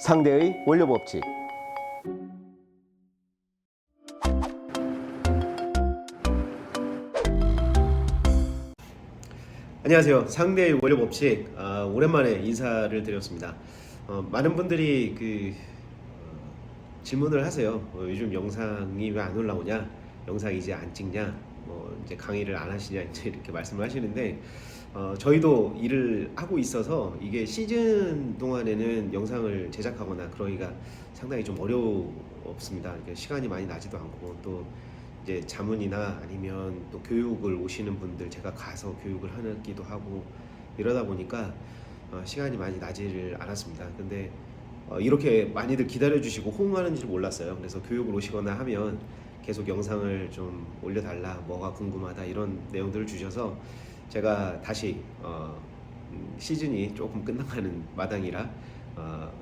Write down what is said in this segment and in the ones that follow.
상대의 원료 법칙. 안녕하세요. 상대의 원료 법칙 아, 오랜만에 인사를 드렸습니다. 어, 많은 분들이 그 어, 질문을 하세요. 어, 요즘 영상이 왜 안 올라오냐? 영상 이제 안 찍냐? 뭐 이제 강의를 안 하시냐? 이제 이렇게 말씀을 하시는데 어, 저희도 일을 하고 있어서 이게 시즌 동안에는 영상을 제작하거나 그러기가 상당히 좀. 이게 시간이 많이 나지도 않고 또 이제 자문이나 아니면 또 교육을 오시는 분들 제가 가서 교육을 하기도 하고 이러다 보니까 어, 시간이 많이 나지를 않았습니다. 근데 어, 이렇게 많이들 기다려 주시고 호응하는지 몰랐어요. 그래서 교육을 오시거나 하면 계속 영상을 좀 올려달라, 뭐가 궁금하다 이런 내용들을 주셔서 제가 다시 어, 음, 시즌이 조금 끝나가는 마당이라 어,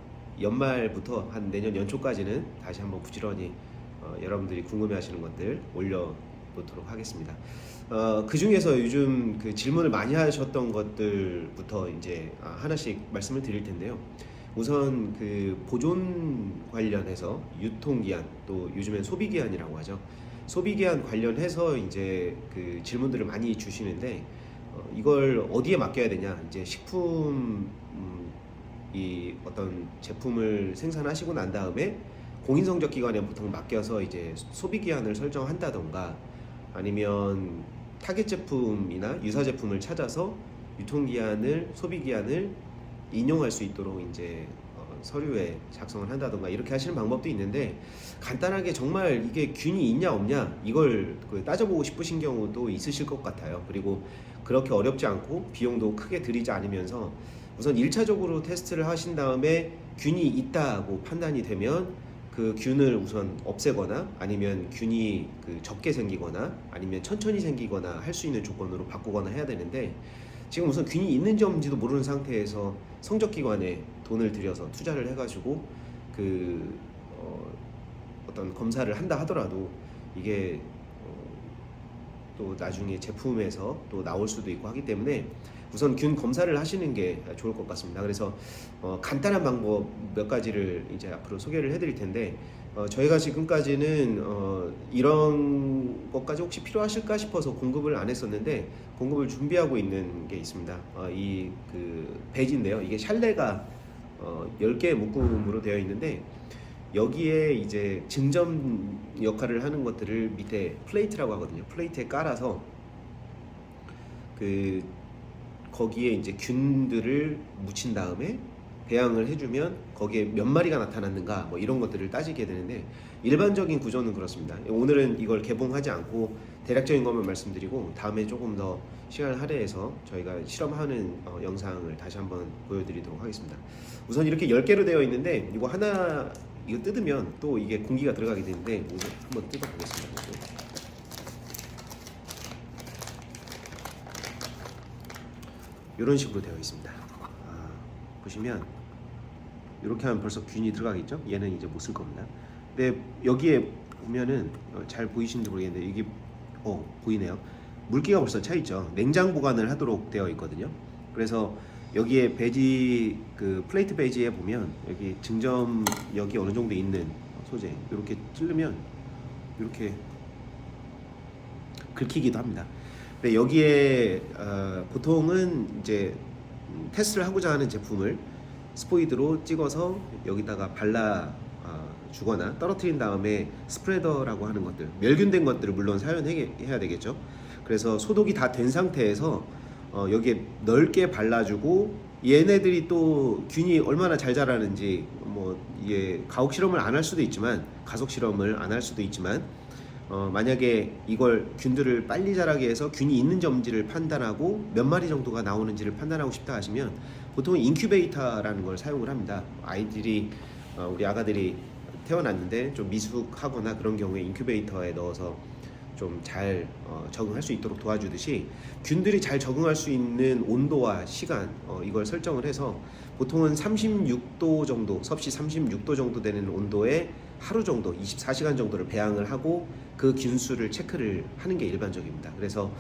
연말부터 한 내년 연초까지는 다시 한번 부지런히 어, 여러분들이 궁금해하시는 것들 올려보도록 하겠습니다. 어, 그 중에서 요즘 그 질문을 많이 하셨던 것들부터 이제 아, 하나씩 말씀을 드릴 텐데요. 우선 그 보존 관련해서 유통기한 또 요즘엔 소비기한이라고 하죠. 소비기한 관련해서 이제 그 질문들을 많이 주시는데 어, 이걸 어디에 맡겨야 되냐 이제 식품 음, 이 어떤 제품을 생산하시고 난 다음에 공인성적 기관에 보통 맡겨서 이제 소비 기한을 설정한다던가 아니면 타겟 제품이나 유사 제품을 찾아서 유통 기한을 소비 기한을 인용할 수 있도록 이제 어, 서류에 작성을 한다던가 이렇게 하시는 방법도 있는데 간단하게 정말 이게 균이 있냐 없냐 이걸 그 따져보고 싶으신 경우도 있으실 것 같아요. 그리고 그렇게 어렵지 않고 비용도 크게 들이지 않으면서 우선 1차적으로 테스트를 하신 다음에 균이 있다고 판단이 되면 그 균을 우선 없애거나 아니면 균이 그 적게 생기거나 아니면 천천히 생기거나 할 수 있는 조건으로 바꾸거나 해야 되는데 지금 우선 균이 있는지 없는지도 모르는 상태에서 성적기관에 돈을 들여서 투자를 해가지고 그 어, 어떤 검사를 한다 하더라도 이게 어, 또 나중에 제품에서 또 나올 수도 있고 하기 때문에 우선 균 검사를 하시는 게 좋을 것 같습니다. 그래서 어, 간단한 방법 몇 가지를 이제 앞으로 소개를 해드릴 텐데 어, 저희가 지금까지는 어, 이런 것까지 혹시 필요하실까 싶어서 공급을 안 했었는데 공급을 준비하고 있는 게 있습니다. 어, 이그 배지인데요. 이게 샬레가 어, 10개의 묶음으로 되어 있는데 여기에 이제 증점 역할을 하는 것들을 밑에 플레이트라고 하거든요. 플레이트에 깔아서 그 거기에 이제 균들을 묻힌 다음에 배양을 해주면 거기에 몇 마리가 나타났는가 뭐 이런 것들을 따지게 되는데 일반적인 구조는 그렇습니다. 오늘은 이걸 개봉하지 않고 대략적인 것만 말씀드리고 다음에 조금 더 시간을 할애해서 저희가 실험하는 어, 영상을 다시 한번 보여드리도록 하겠습니다. 우선 이렇게 10개로 되어 있는데 이거 하나 이거 뜯으면 또 이게 공기가 들어가게 되는데 오늘 한번 뜯어보겠습니다. 이런 식으로 되어 있습니다. 아, 보시면 이렇게 하면 벌써 균이 들어가겠죠? 얘는 이제 못 쓸 겁니다. 근데 여기에 보면은 어, 잘 보이시는지 모르겠는데 이게 어 보이네요. 물기가 벌써 차 있죠. 냉장 보관을 하도록 되어 있거든요. 그래서 여기에 배지 그 플레이트 배지에 보면 여기 증점 여기 어느 정도 있는 소재 이렇게 찌르면 이렇게 긁히기도 합니다. 근데 여기에 어, 보통은 이제 음, 테스트를 하고자 하는 제품을 스포이드로 찍어서 여기다가 발라 어, 주거나 떨어뜨린 다음에 스프레더라고 하는 것들 멸균된 것들을 물론 사용해야 되겠죠. 그래서 소독이 다 된 상태에서 어, 여기에 넓게 발라주고 얘네들이 또 균이 얼마나 잘 자라는지 뭐 이게 가혹 실험을 안 할 수도 있지만 가속 실험을 안 할 수도 있지만 어, 만약에 이걸 균들을 빨리 자라게 해서 균이 있는지 없는지를 판단하고 몇 마리 정도가 나오는지를 판단하고 싶다 하시면 보통 인큐베이터라는 걸 사용을 합니다. 아이들이 어, 우리 아가들이 태어났는데 좀 미숙하거나 그런 경우에 인큐베이터에 넣어서 좀잘 어, 적응할 수 있도록 도와주듯이 균들이 잘 적응할 수 있는 온도와 시간 어, 이걸 설정을 해서 보통은 36도 정도 섭씨 36도 정도 되는 온도에 하루 정도 24시간 정도를 배양을 하고 그 균수를 체크를 하는 게 일반적입니다. 그래서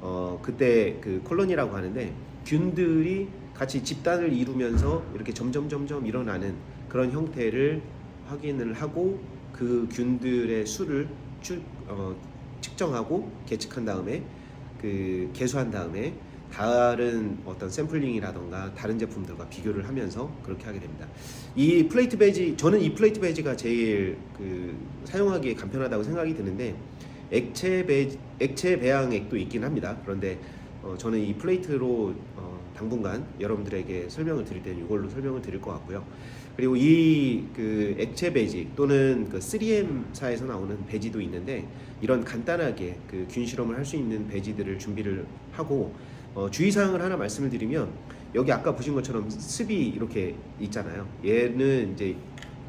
어 그때 그 콜로니라고 하는데 균들이 같이 집단을 이루면서 이렇게 점점 점점 일어나는 그런 형태를 확인을 하고 그 균들의 수를 추, 어, 측정하고 계측한 다음에 그 계수한 다음에 다른 어떤 샘플링이라던가 다른 제품들과 비교를 하면서 그렇게 하게 됩니다. 이 플레이트 베지 저는 이 플레이트 베지가 제일 그 사용하기에 간편하다고 생각이 드는데 액체 배 액체 배양액도 있긴 합니다. 그런데 어, 저는 이 플레이트로 어, 당분간 여러분들에게 설명을 드릴 때는 이걸로 설명을 드릴 것 같고요. 그리고 이 그 액체 배지 또는 그 3M사에서 나오는 배지도 있는데 이런 간단하게 그 균 실험을 할 수 있는 배지들을 준비를 하고 어, 주의사항을 하나 말씀을 드리면 여기 아까 보신 것처럼 습이 이렇게 있잖아요. 얘는 이제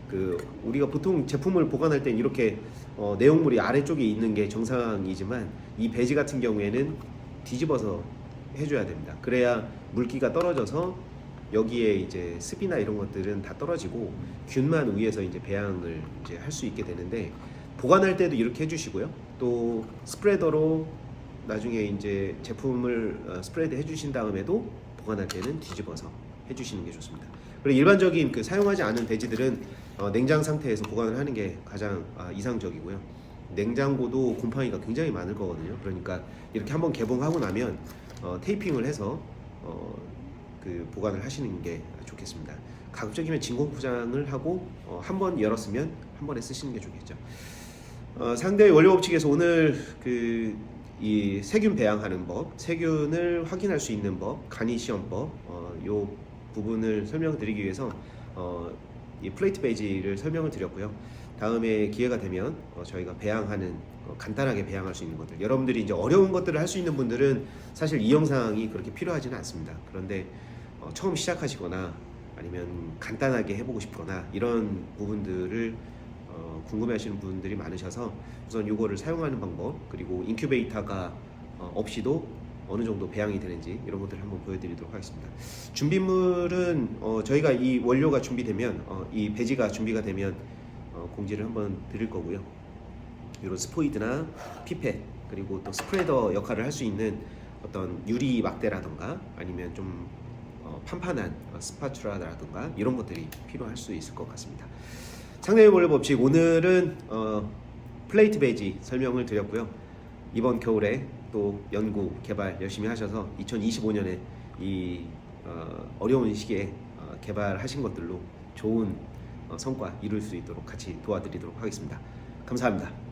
그 우리가 보통 제품을 보관할 땐 이렇게 어, 내용물이 아래쪽에 있는 게 정상이지만 이 배지 같은 경우에는 뒤집어서 해줘야 됩니다. 그래야 물기가 떨어져서 여기에 이제 습이나 이런 것들은 다 떨어지고 균만 위에서 이제 배양을 이제 할 수 있게 되는데 보관할 때도 이렇게 해주시고요. 또 스프레더로 나중에 이제 제품을 어, 스프레드 해주신 다음에도 보관할 때는 뒤집어서 해주시는 게 좋습니다. 그리고 일반적인 그 사용하지 않은 배지들은 어, 냉장 상태에서 보관을 하는 게 가장 아, 이상적이고요. 냉장고도 곰팡이가 굉장히 많을 거거든요. 그러니까 이렇게 한번 개봉하고 나면 어, 테이핑을 해서 어, 그 보관을 하시는 게 좋겠습니다. 가급적이면 진공 포장을 하고 어, 한번 열었으면 한 번에 쓰시는 게 좋겠죠. 어, 상대의 원료 법칙에서 오늘 그 이 세균 배양하는 법, 세균을 확인할 수 있는 법, 간이 시험법, 어, 요 부분을 설명드리기 위해서 어, 이 플레이트 베이지를 설명을 드렸고요. 다음에 기회가 되면 어, 저희가 배양하는 어, 간단하게 배양할 수 있는 것들, 여러분들이 이제 어려운 것들을 할 수 있는 분들은 사실 이 영상이 그렇게 필요하지는 않습니다. 그런데 어, 처음 시작하시거나 아니면 간단하게 해보고 싶거나 이런 부분들을 어, 궁금해하시는 분들이 많으셔서 우선 이거를 사용하는 방법 그리고 인큐베이터가 어, 없이도 어느 정도 배양이 되는지 이런 것들을 한번 보여드리도록 하겠습니다. 준비물은 어, 저희가 이 원료가 준비되면 어, 이 배지가 준비가 되면 어, 공지를 한번 드릴 거고요. 이런 스포이드나 피펫 그리고 또 스프레더 역할을 할 수 있는 어떤 유리 막대라던가 아니면 좀 어, 판판한 어, 스파츌라라든가 이런 것들이 필요할 수 있을 것 같습니다. 상대의 원료 법칙 오늘은 어, 플레이트 베이지 설명을 드렸고요. 이번 겨울에 또 연구 개발 열심히 하셔서 2025년에 이 어, 어려운 시기에 어, 개발하신 것들로 좋은 어, 성과 이룰 수 있도록 같이 도와드리도록 하겠습니다. 감사합니다.